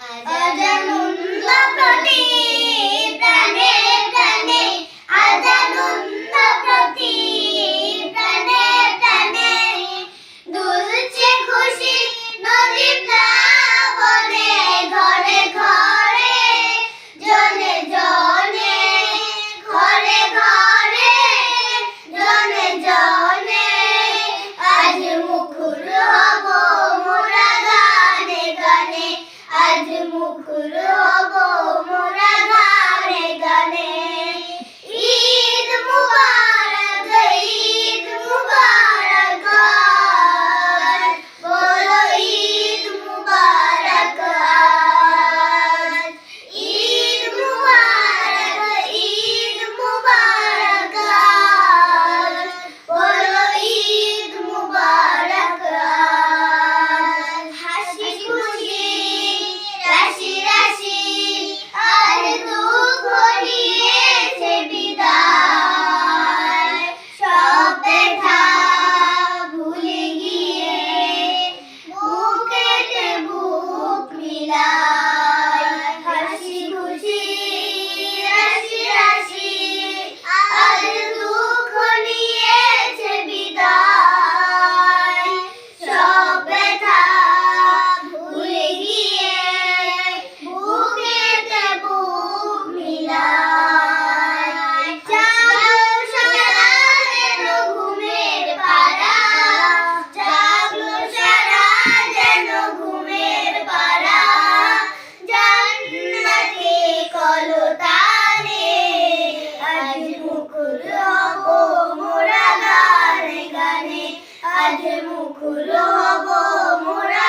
Uh, oh, आज मुखरो মুখুল হব মোরা